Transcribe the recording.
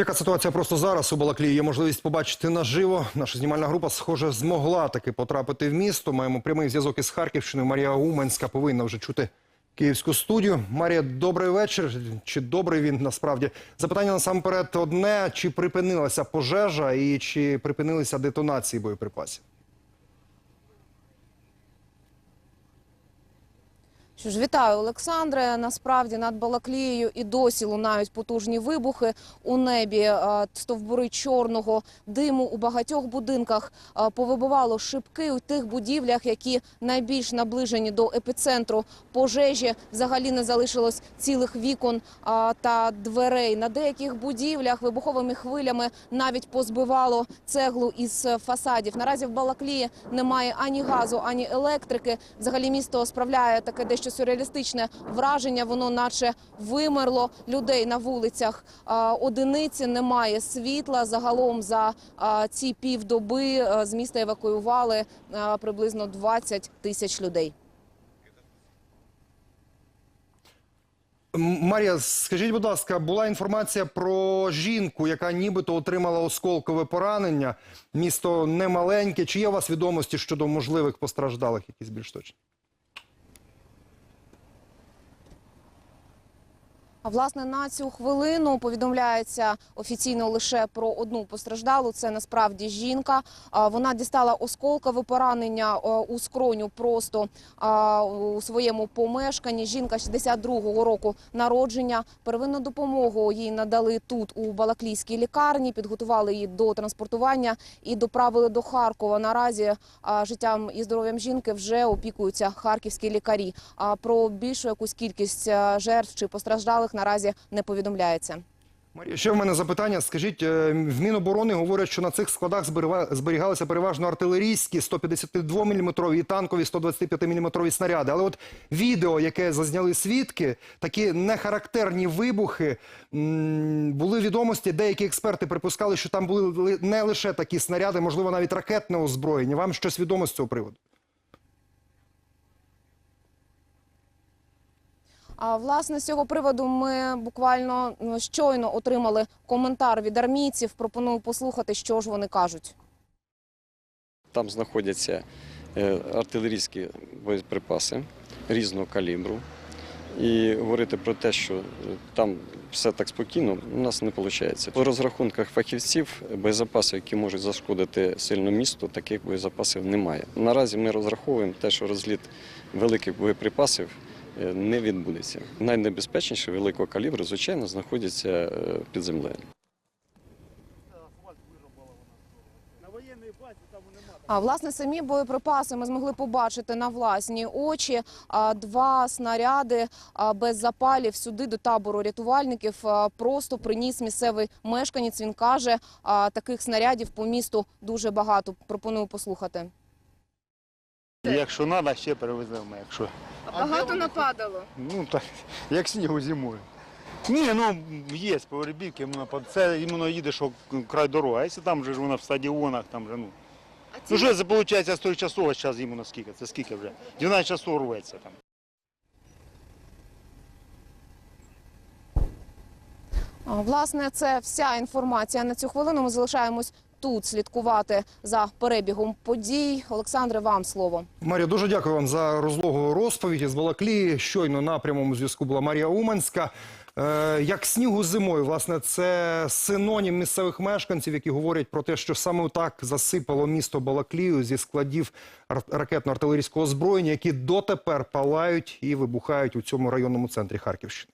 Яка ситуація просто зараз у Балаклії? Є можливість побачити наживо. Наша знімальна група, схоже, змогла таки потрапити в місто. Маємо прямий зв'язок із Харківщиною. Марія Уменська повинна вже чути київську студію. Марія, добрий вечір. Чи добрий він насправді? Запитання насамперед одне: чи припинилася пожежа і чи припинилися детонації боєприпасів? Що ж, вітаю, Олександре. Насправді над Балаклією і досі лунають потужні вибухи у небі. е, Стовбури чорного диму у багатьох будинках е, повибивало шибки у тих будівлях, які найбільш наближені до епіцентру пожежі. Взагалі не залишилось цілих вікон е, та дверей. На деяких будівлях вибуховими хвилями навіть позбивало цеглу із фасадів. Наразі в Балаклії немає ані газу, ані електрики. Взагалі місто справляє таке дещо сюрреалістичне враження. Воно наче вимерло людей на вулицях. Одиниці немає світла. Загалом за ці півдоби е, з міста евакуювали приблизно 20 тисяч людей. Марія, скажіть, будь ласка, була інформація про жінку, яка нібито отримала осколкове поранення. Місто немаленьке. Чи є у вас відомості щодо можливих постраждалих, якісь більш точні? Власне на цю хвилину повідомляється офіційно лише про одну постраждалу. Це насправді жінка. Вона дістала осколкове поранення у скроню просто у своєму помешканні. Жінка 62-го року народження. Первинну допомогу їй надали тут у Балаклійській лікарні. Підготували її до транспортування і доправили до Харкова. Наразі життям і здоров'ям жінки вже опікуються харківські лікарі. А про більшу якусь кількість жертв чи постраждалих наразі не повідомляється. Марія, ще в мене запитання. Скажіть, е, в Міноборони говорять, що на цих складах зберігалися переважно артилерійські 152 мм і танкові 125 мм снаряди. Але от відео, яке зазняли свідки, такі нехарактерні вибухи, були відомості. Деякі експерти припускали, що там були не лише такі снаряди, можливо, навіть ракетне озброєння. Вам щось відомо з цього приводу? А власне з цього приводу ми буквально ну, щойно отримали коментар від армійців. Пропоную послухати, що ж вони кажуть. Там знаходяться е, артилерійські боєприпаси різного калібру. І говорити про те, що е, там все так спокійно, у нас не виходить. По розрахунках фахівців боєзапаси, які можуть зашкодити сильно місту, таких боєзапасів немає. Наразі ми розраховуємо те, що розліт великих боєприпасів не відбудеться. Найнебезпечніші великого калібру, звичайно, знаходяться е, під землею. А власне самі боєприпаси ми змогли побачити на власні очі. Два снаряди без запалів сюди до табору рятувальників просто приніс місцевий мешканець. Він каже, таких снарядів по місту дуже багато. Пропоную послухати. Якщо треба, ще перевеземо, якщо. Багато нападало. Ну так, як снігу зимою. Ні, ну є погребівки, це іменно їдеш о край дороги. А якщо там же ж вона в стадіонах, там же, ну. Ну що це виходить 100 часов, а зараз іменно скільки? Це скільки вже? 12 часов рветься там. Власне, це вся інформація на цю хвилину. Ми залишаємось тут слідкувати за перебігом подій. Олександре, вам слово. Марія, дуже дякую вам за розлогу розповіді з Балаклії. Щойно на прямому зв'язку була Марія Уманська. Е, як снігу зимою, власне, це синонім місцевих мешканців, які говорять про те, що саме так засипало місто Балаклію зі складів ар- ракетно-артилерійського озброєння, які дотепер палають і вибухають у цьому районному центрі Харківщини.